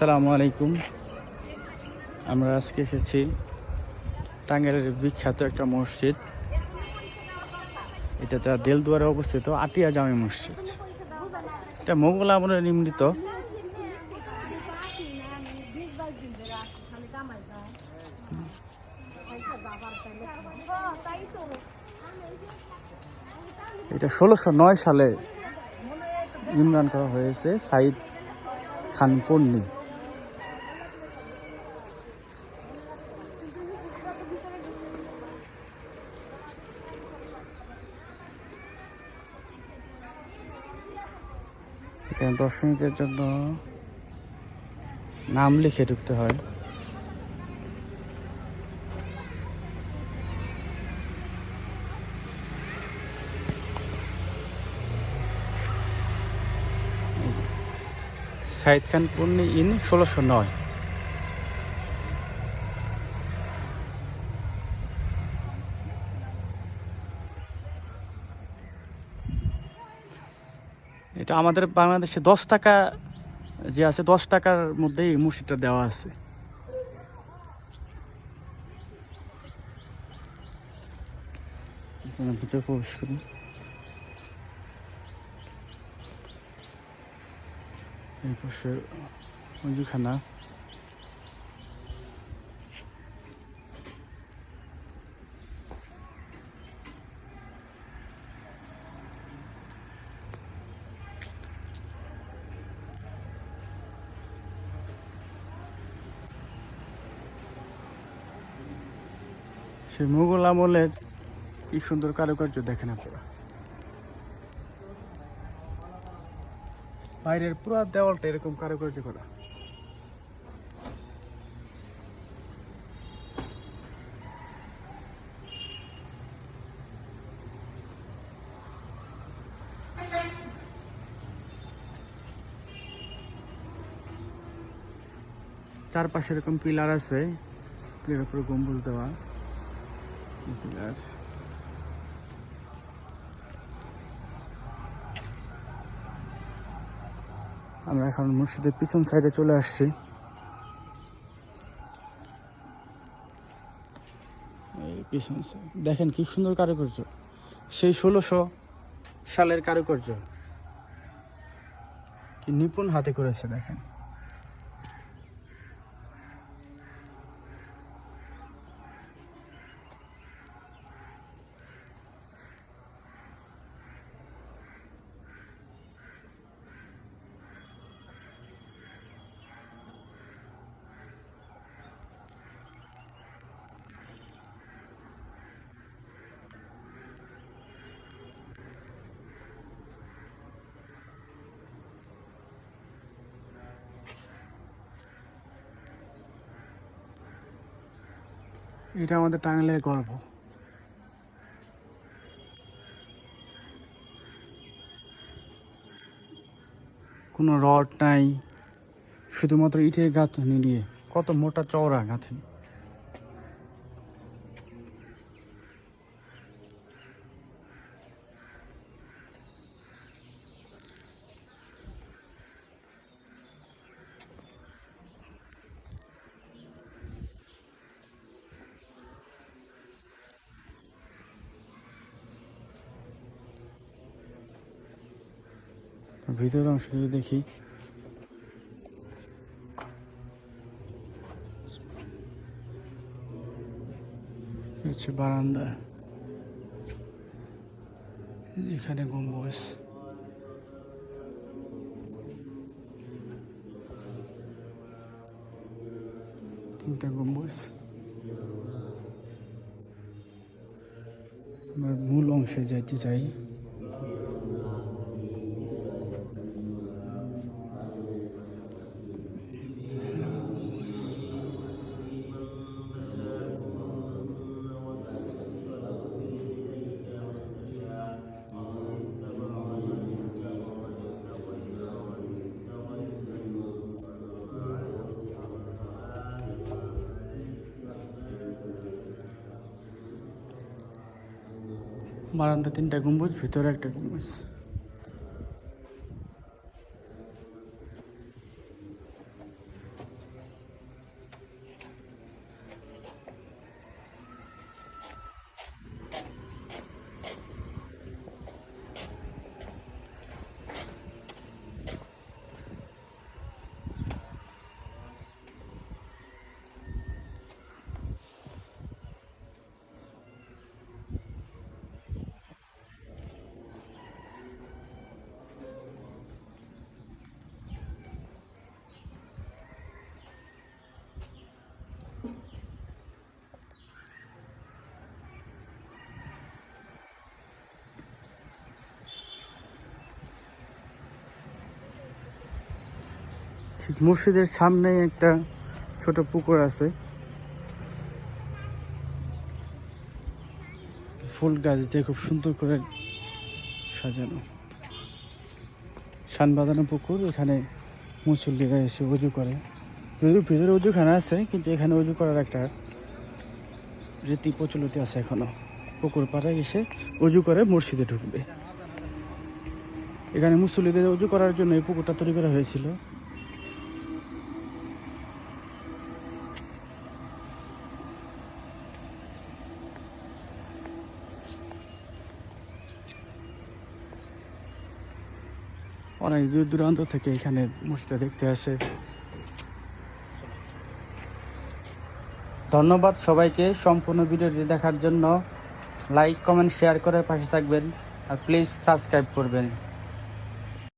আসসালামু আলাইকুম। আমরা আজকে এসেছি টাঙ্গাইলের বিখ্যাত একটা মসজিদ। এটা তার দেলদুয়ারে অবস্থিত আটিয়া জামে মসজিদ। এটা মোগল আমলের নির্মিত। এটা ষোলোশো নয় সালে নির্মাণ করা হয়েছে সাইদ খান পন্নী এখানে দশ মিনিটের জন্য নাম লিখে ঢুকতে হয়। সাইদ খান পূর্ণি ইন ষোলোশো নয়। এটা আমাদের বাংলাদেশে দশ টাকা যে আছে, দশ টাকার মধ্যেই মসজিদটা দেওয়া আছে। প্রবেশ করি। এই পাশে অজুখানা সেই মুঘল আমলের কি সুন্দর কারুকার্য দেখেন আপনারা। বাইরের পুরো দেওয়ালটা এরকম কারুকার্য করা। চারপাশে এরকম পিলার আছে পিলার উপরে গম্বুজ দেওয়া। আমরা এখন মসজিদের পিছন সাইডে চলে আসছি। এই পিছন সাইড দেখেন কি সুন্দর কারুকার্য। সেই ষোলোশো সালের কারুকার্য। কি নিপুণ হাতে করেছে দেখেন। এটা আমাদের টাঙ্গাইলের গর্ব। কোনো রড নাই, শুধুমাত্র ইটের গাঁথনি দিয়ে কত মোটা চওড়া গাঁথনি। ভিতরের অংশ যদি দেখি। হচ্ছে বারান্দা। এখানে গম্বুজ। তিনটা গম্বুজ। আমরা মূল অংশে যাইতে চাই। বারান্দা তিনটা গম্বুজ ভিতরে একটা গম্বুজ। মসজিদের সামনে একটা ছোট পুকুর আছে। ফুল গাছ দিয়ে খুব সুন্দর করে সাজানো। সান বাঁধানো পুকুর, এখানে মুসল্লিরা এসে উজু করে। যদিও ভিতরে উজুখানা আছে, কিন্তু এখানে উজু করার একটা রীতি প্রচলিত আছে এখনও। পুকুর পাড়ে এসে উজু করে মসজিদে ঢুকবে। এখানে মুসল্লিদের উজু করার জন্য এই পুকুরটা তৈরি করা হয়েছিল। অনেক দূর দূরান্ত থেকে এখানে মুসিটা দেখতে আসে। ধন্যবাদ সবাইকে সম্পূর্ণ ভিডিওটি দেখার জন্য। লাইক কমেন্ট শেয়ার করে পাশে থাকবেন। আর প্লিজ সাবস্ক্রাইব করবেন।